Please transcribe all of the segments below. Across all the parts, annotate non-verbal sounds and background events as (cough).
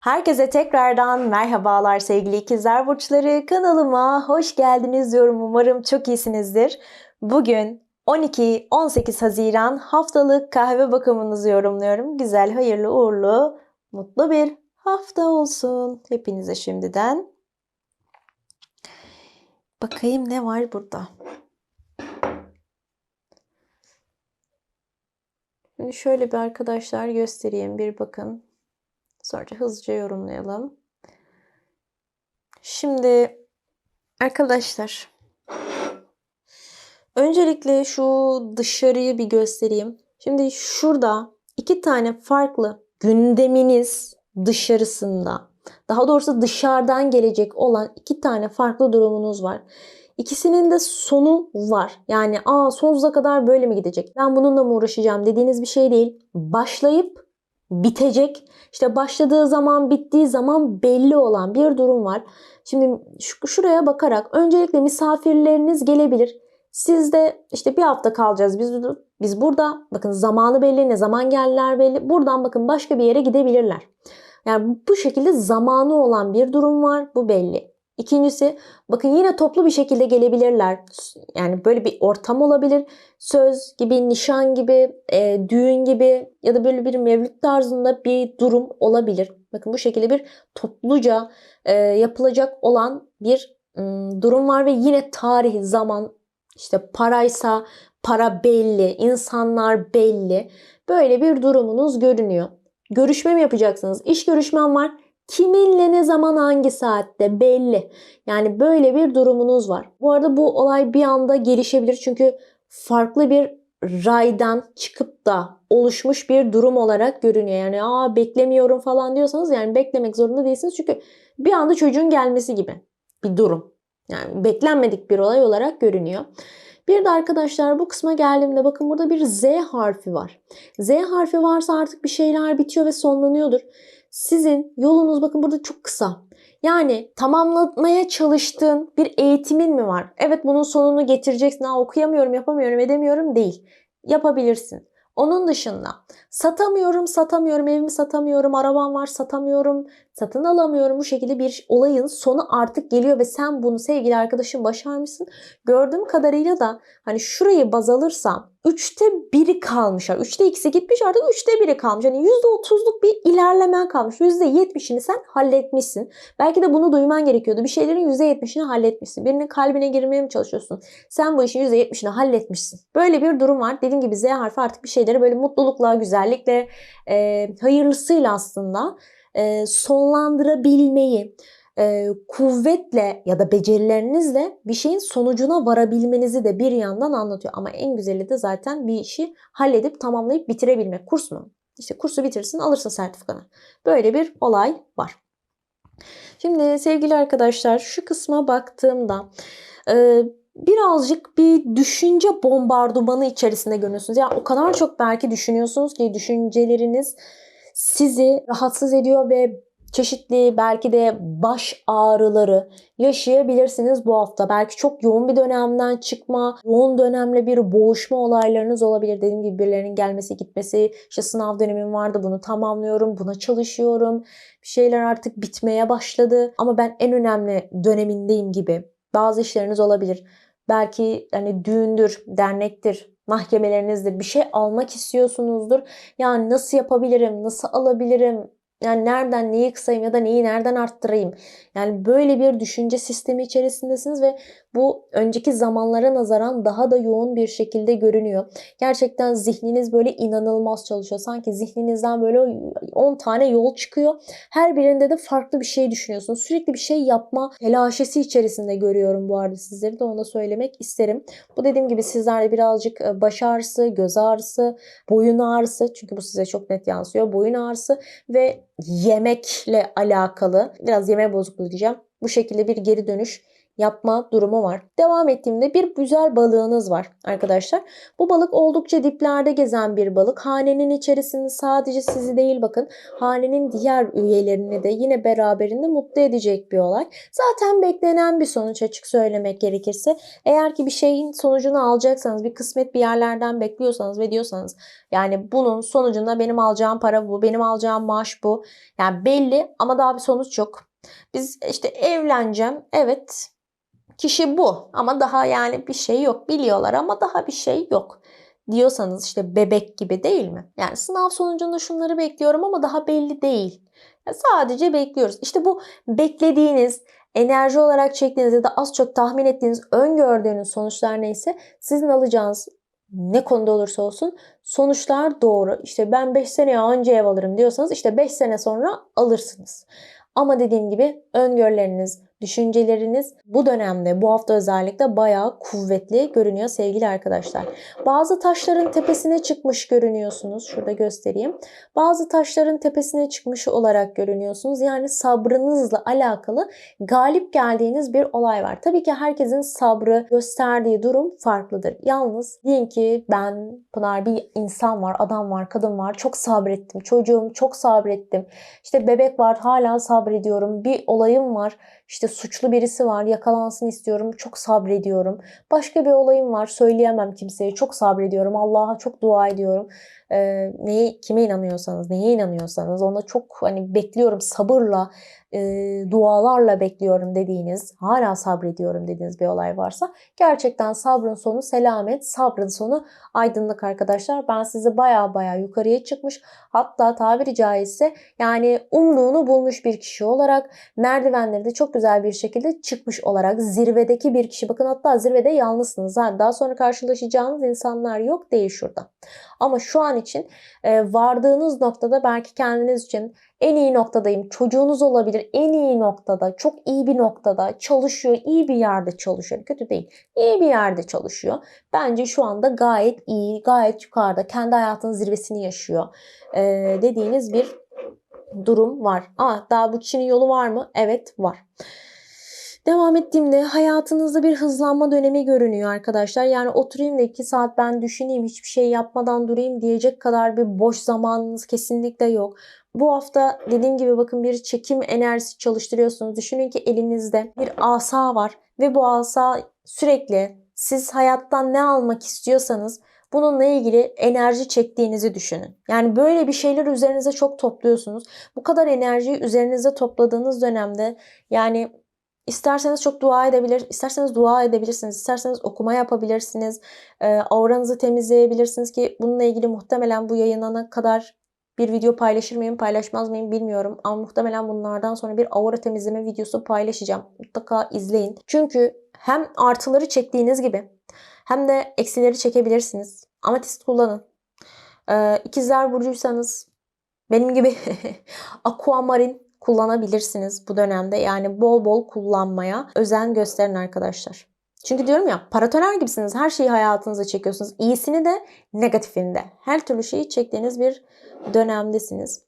Herkese tekrardan merhabalar sevgili ikizler burçları. Kanalıma hoş geldiniz diyorum. Umarım çok iyisinizdir. Bugün 12-18 Haziran haftalık kahve bakımınızı yorumluyorum. Güzel, hayırlı, uğurlu, mutlu bir hafta olsun hepinize şimdiden. Bakayım ne var burada. Şimdi şöyle bir arkadaşlar göstereyim bir bakın. Sonra hızlıca yorumlayalım. Şimdi arkadaşlar öncelikle şu dışarıyı bir göstereyim. Şimdi şurada iki tane farklı gündeminiz dışarısında daha doğrusu dışarıdan gelecek olan iki tane farklı durumunuz var. İkisinin de sonu var. Yani aa sonsuza kadar böyle mi gidecek? Ben bununla mı uğraşacağım dediğiniz bir şey değil. Başlayıp bitecek. İşte başladığı zaman bittiği zaman belli olan bir durum var. Şimdi şu, şuraya bakarak öncelikle misafirleriniz gelebilir. Siz de işte bir hafta kalacağız biz biz burada. Bakın zamanı belli, ne zaman geldiler belli. Buradan bakın başka bir yere gidebilirler. Yani bu şekilde zamanı olan bir durum var. Bu belli. İkincisi bakın yine toplu bir şekilde gelebilirler. Yani böyle bir ortam olabilir. Söz gibi, nişan gibi, e, düğün gibi ya da böyle bir mevlüt tarzında bir durum olabilir. Bakın bu şekilde bir topluca e, yapılacak olan bir ım, durum var ve yine tarih, zaman, işte paraysa para belli, insanlar belli. Böyle bir durumunuz görünüyor. Görüşme mi yapacaksınız? İş görüşmem var. Kiminle ne zaman hangi saatte belli. Yani böyle bir durumunuz var. Bu arada bu olay bir anda gelişebilir. Çünkü farklı bir raydan çıkıp da oluşmuş bir durum olarak görünüyor. Yani aa beklemiyorum falan diyorsanız yani beklemek zorunda değilsiniz. Çünkü bir anda çocuğun gelmesi gibi bir durum. Yani beklenmedik bir olay olarak görünüyor. Bir de arkadaşlar bu kısma geldiğimde bakın burada bir Z harfi var. Z harfi varsa artık bir şeyler bitiyor ve sonlanıyordur. Sizin yolunuz bakın burada çok kısa. Yani tamamlamaya çalıştığın bir eğitimin mi var? Evet bunun sonunu getireceksin. Ha, okuyamıyorum, yapamıyorum, edemiyorum değil. Yapabilirsin. Onun dışında satamıyorum, satamıyorum, evimi satamıyorum, arabam var, satamıyorum, satın alamıyorum. Bu şekilde bir olayın sonu artık geliyor ve sen bunu sevgili arkadaşım başarmışsın. Gördüğüm kadarıyla da hani şurayı baz alırsam 3'te 1'i kalmış. Yani 3'te 2'si gitmiş artık 3'te 1'i kalmış. Yani %30'luk bir ilerlemen kalmış. %70'ini sen halletmişsin. Belki de bunu duyman gerekiyordu. Bir şeylerin %70'ini halletmişsin. Birinin kalbine girmeye mi çalışıyorsun? Sen bu işin %70'ini halletmişsin. Böyle bir durum var. Dediğim gibi Z harfi artık bir şeyleri böyle mutlulukla, güzellikle, e, hayırlısıyla aslında e, sonlandırabilmeyi, e, kuvvetle ya da becerilerinizle bir şeyin sonucuna varabilmenizi de bir yandan anlatıyor. Ama en güzeli de zaten bir işi halledip tamamlayıp bitirebilmek. Kurs mu? İşte kursu bitirsin alırsın sertifikanı. Böyle bir olay var. Şimdi sevgili arkadaşlar şu kısma baktığımda e, birazcık bir düşünce bombardımanı içerisinde görüyorsunuz. Yani o kadar çok belki düşünüyorsunuz ki düşünceleriniz sizi rahatsız ediyor ve çeşitli belki de baş ağrıları yaşayabilirsiniz bu hafta. Belki çok yoğun bir dönemden çıkma, yoğun dönemle bir boğuşma olaylarınız olabilir. Dediğim gibi birilerinin gelmesi gitmesi, işte sınav dönemim vardı bunu tamamlıyorum, buna çalışıyorum. Bir şeyler artık bitmeye başladı ama ben en önemli dönemindeyim gibi. Bazı işleriniz olabilir. Belki hani düğündür, dernektir, mahkemelerinizde bir şey almak istiyorsunuzdur. Yani nasıl yapabilirim, nasıl alabilirim, yani nereden neyi kısayım ya da neyi nereden arttırayım? Yani böyle bir düşünce sistemi içerisindesiniz ve bu önceki zamanlara nazaran daha da yoğun bir şekilde görünüyor. Gerçekten zihniniz böyle inanılmaz çalışıyor. Sanki zihninizden böyle 10 tane yol çıkıyor. Her birinde de farklı bir şey düşünüyorsunuz. Sürekli bir şey yapma telaşesi içerisinde görüyorum bu arada sizleri de onu söylemek isterim. Bu dediğim gibi sizlerde birazcık e, baş ağrısı, göz ağrısı, boyun ağrısı çünkü bu size çok net yansıyor. Boyun ağrısı ve yemekle alakalı biraz yeme bozukluğu diyeceğim. Bu şekilde bir geri dönüş yapma durumu var. Devam ettiğimde bir güzel balığınız var arkadaşlar. Bu balık oldukça diplerde gezen bir balık. Hanenin içerisinde sadece sizi değil bakın hanenin diğer üyelerini de yine beraberinde mutlu edecek bir olay. Zaten beklenen bir sonuç açık söylemek gerekirse. Eğer ki bir şeyin sonucunu alacaksanız bir kısmet bir yerlerden bekliyorsanız ve diyorsanız yani bunun sonucunda benim alacağım para bu, benim alacağım maaş bu. Yani belli ama daha bir sonuç yok. Biz işte evleneceğim. Evet kişi bu ama daha yani bir şey yok. Biliyorlar ama daha bir şey yok diyorsanız işte bebek gibi değil mi? Yani sınav sonucunda şunları bekliyorum ama daha belli değil. Yani sadece bekliyoruz. İşte bu beklediğiniz, enerji olarak çektiğiniz ya da az çok tahmin ettiğiniz, öngördüğünüz sonuçlar neyse sizin alacağınız ne konuda olursa olsun sonuçlar doğru. İşte ben 5 sene önce ev alırım diyorsanız işte 5 sene sonra alırsınız. Ama dediğim gibi öngörüleriniz, düşünceleriniz bu dönemde, bu hafta özellikle bayağı kuvvetli görünüyor sevgili arkadaşlar. Bazı taşların tepesine çıkmış görünüyorsunuz. Şurada göstereyim. Bazı taşların tepesine çıkmış olarak görünüyorsunuz. Yani sabrınızla alakalı galip geldiğiniz bir olay var. Tabii ki herkesin sabrı gösterdiği durum farklıdır. Yalnız diyelim ki ben Pınar bir insan var, adam var, kadın var. Çok sabrettim. Çocuğum çok sabrettim. İşte bebek var hala sabrediyorum. Bir olayım var. İşte suçlu birisi var, yakalansın istiyorum, çok sabrediyorum. Başka bir olayım var, söyleyemem kimseye, çok sabrediyorum. Allah'a çok dua ediyorum. Ee, neye, kime inanıyorsanız, neye inanıyorsanız ona çok hani bekliyorum sabırla, e, dualarla bekliyorum dediğiniz, hala sabrediyorum dediğiniz bir olay varsa gerçekten sabrın sonu selamet, sabrın sonu aydınlık arkadaşlar. Ben sizi baya baya yukarıya çıkmış, hatta tabiri caizse yani umduğunu bulmuş bir kişi olarak merdivenleri de çok güzel bir şekilde çıkmış olarak zirvedeki bir kişi. Bakın hatta zirvede yalnızsınız. Daha sonra karşılaşacağınız insanlar yok değil şurada. Ama şu an için e, vardığınız noktada belki kendiniz için en iyi noktadayım. Çocuğunuz olabilir en iyi noktada, çok iyi bir noktada çalışıyor, iyi bir yerde çalışıyor. Kötü değil. İyi bir yerde çalışıyor. Bence şu anda gayet iyi, gayet yukarıda. Kendi hayatının zirvesini yaşıyor. E, dediğiniz bir durum var. Aa, daha bu kişinin yolu var mı? Evet var. Devam ettiğimde hayatınızda bir hızlanma dönemi görünüyor arkadaşlar. Yani oturayım da 2 saat ben düşüneyim hiçbir şey yapmadan durayım diyecek kadar bir boş zamanınız kesinlikle yok. Bu hafta dediğim gibi bakın bir çekim enerjisi çalıştırıyorsunuz. Düşünün ki elinizde bir asa var ve bu asa sürekli siz hayattan ne almak istiyorsanız bununla ilgili enerji çektiğinizi düşünün. Yani böyle bir şeyler üzerinize çok topluyorsunuz. Bu kadar enerjiyi üzerinize topladığınız dönemde yani İsterseniz çok dua edebilir, isterseniz dua edebilirsiniz, isterseniz okuma yapabilirsiniz, e, auranızı temizleyebilirsiniz ki bununla ilgili muhtemelen bu yayınlanana kadar bir video paylaşır mıyım, paylaşmaz mıyım bilmiyorum. Ama muhtemelen bunlardan sonra bir aura temizleme videosu paylaşacağım. Mutlaka izleyin. Çünkü hem artıları çektiğiniz gibi hem de eksileri çekebilirsiniz. Ametist kullanın. Ee, ikizler burcuysanız benim gibi (laughs) aquamarin kullanabilirsiniz bu dönemde. Yani bol bol kullanmaya özen gösterin arkadaşlar. Çünkü diyorum ya paratoner gibisiniz. Her şeyi hayatınıza çekiyorsunuz. İyisini de negatifini de. Her türlü şeyi çektiğiniz bir dönemdesiniz.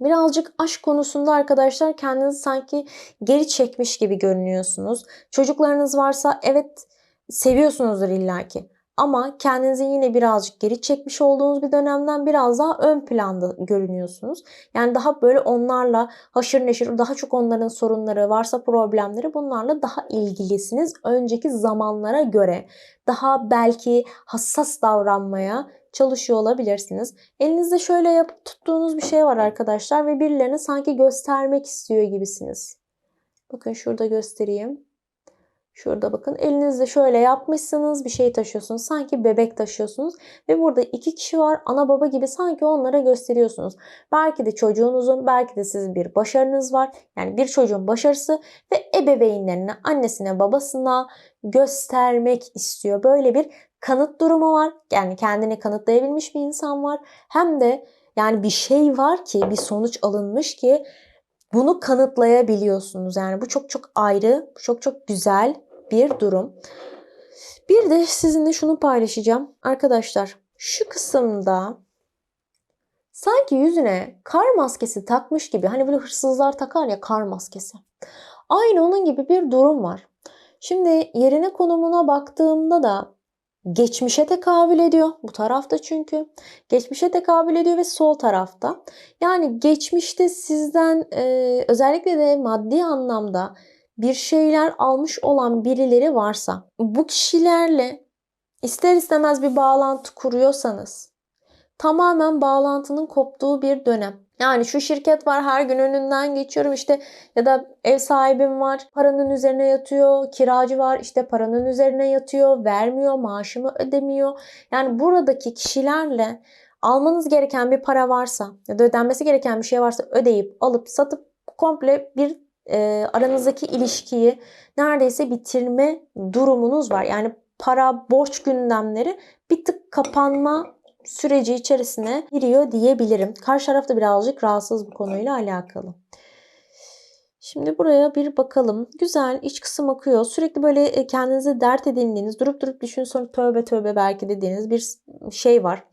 Birazcık aşk konusunda arkadaşlar kendinizi sanki geri çekmiş gibi görünüyorsunuz. Çocuklarınız varsa evet seviyorsunuzdur illaki. Ama kendinizi yine birazcık geri çekmiş olduğunuz bir dönemden biraz daha ön planda görünüyorsunuz. Yani daha böyle onlarla haşır neşir, daha çok onların sorunları, varsa problemleri bunlarla daha ilgilisiniz. Önceki zamanlara göre daha belki hassas davranmaya çalışıyor olabilirsiniz. Elinizde şöyle yapıp tuttuğunuz bir şey var arkadaşlar ve birilerine sanki göstermek istiyor gibisiniz. Bakın şurada göstereyim. Şurada bakın elinizde şöyle yapmışsınız bir şey taşıyorsunuz. Sanki bebek taşıyorsunuz. Ve burada iki kişi var ana baba gibi sanki onlara gösteriyorsunuz. Belki de çocuğunuzun belki de sizin bir başarınız var. Yani bir çocuğun başarısı ve ebeveynlerine annesine babasına göstermek istiyor. Böyle bir kanıt durumu var. Yani kendini kanıtlayabilmiş bir insan var. Hem de yani bir şey var ki bir sonuç alınmış ki bunu kanıtlayabiliyorsunuz. Yani bu çok çok ayrı, çok çok güzel bir durum. Bir de sizinle şunu paylaşacağım. Arkadaşlar şu kısımda sanki yüzüne kar maskesi takmış gibi hani böyle hırsızlar takar ya kar maskesi. Aynı onun gibi bir durum var. Şimdi yerine konumuna baktığımda da geçmişe tekabül ediyor. Bu tarafta çünkü. Geçmişe tekabül ediyor ve sol tarafta. Yani geçmişte sizden e, özellikle de maddi anlamda bir şeyler almış olan birileri varsa bu kişilerle ister istemez bir bağlantı kuruyorsanız tamamen bağlantının koptuğu bir dönem. Yani şu şirket var her gün önünden geçiyorum işte ya da ev sahibim var paranın üzerine yatıyor, kiracı var işte paranın üzerine yatıyor, vermiyor, maaşımı ödemiyor. Yani buradaki kişilerle almanız gereken bir para varsa ya da ödenmesi gereken bir şey varsa ödeyip alıp satıp komple bir e, aranızdaki ilişkiyi neredeyse bitirme durumunuz var. Yani para, borç gündemleri bir tık kapanma süreci içerisine giriyor diyebilirim. Karşı taraf da birazcık rahatsız bu konuyla alakalı. Şimdi buraya bir bakalım. Güzel iç kısım akıyor. Sürekli böyle e, kendinize dert edindiğiniz, durup durup düşün sonra tövbe tövbe belki dediğiniz bir şey var.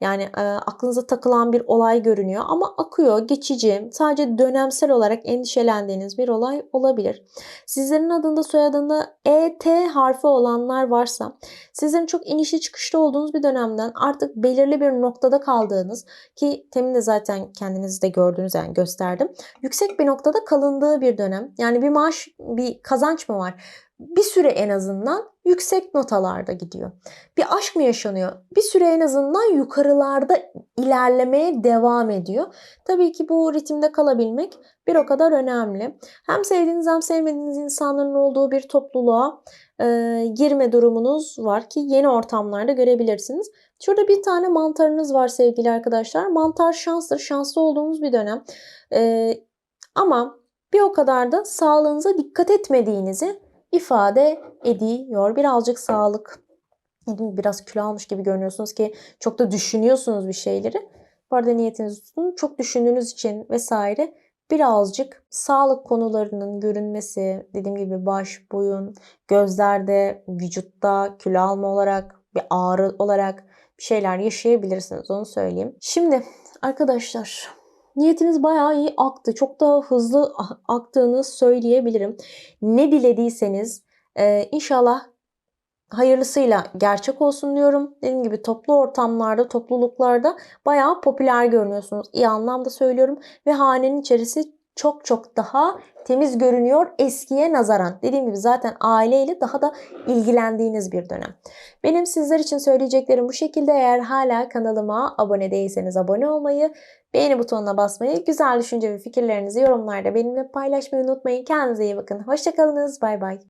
Yani e, aklınıza takılan bir olay görünüyor ama akıyor, geçici, sadece dönemsel olarak endişelendiğiniz bir olay olabilir. Sizlerin adında soyadında ET harfi olanlar varsa, sizlerin çok inişli çıkışlı olduğunuz bir dönemden artık belirli bir noktada kaldığınız ki temin de zaten kendiniz de gördüğünüz yani gösterdim. Yüksek bir noktada kalındığı bir dönem. Yani bir maaş, bir kazanç mı var? bir süre en azından yüksek notalarda gidiyor. Bir aşk mı yaşanıyor? Bir süre en azından yukarılarda ilerlemeye devam ediyor. Tabii ki bu ritimde kalabilmek bir o kadar önemli. Hem sevdiğiniz hem sevmediğiniz insanların olduğu bir topluluğa e, girme durumunuz var ki yeni ortamlarda görebilirsiniz. Şurada bir tane mantarınız var sevgili arkadaşlar. Mantar şanstır. Şanslı olduğunuz bir dönem. E, ama bir o kadar da sağlığınıza dikkat etmediğinizi ifade ediyor. Birazcık sağlık, biraz kilo almış gibi görünüyorsunuz ki çok da düşünüyorsunuz bir şeyleri. Bu arada niyetinizi tutun. Çok düşündüğünüz için vesaire birazcık sağlık konularının görünmesi, dediğim gibi baş, boyun, gözlerde, vücutta kilo alma olarak, bir ağrı olarak bir şeyler yaşayabilirsiniz onu söyleyeyim. Şimdi arkadaşlar niyetiniz bayağı iyi aktı. Çok daha hızlı aktığını söyleyebilirim. Ne dilediyseniz e, inşallah hayırlısıyla gerçek olsun diyorum. Dediğim gibi toplu ortamlarda, topluluklarda bayağı popüler görünüyorsunuz. İyi anlamda söylüyorum. Ve hanenin içerisi çok çok daha temiz görünüyor eskiye nazaran. Dediğim gibi zaten aileyle daha da ilgilendiğiniz bir dönem. Benim sizler için söyleyeceklerim bu şekilde. Eğer hala kanalıma abone değilseniz abone olmayı, beğeni butonuna basmayı, güzel düşünce ve fikirlerinizi yorumlarda benimle paylaşmayı unutmayın. Kendinize iyi bakın. Hoşçakalınız. Bay bay.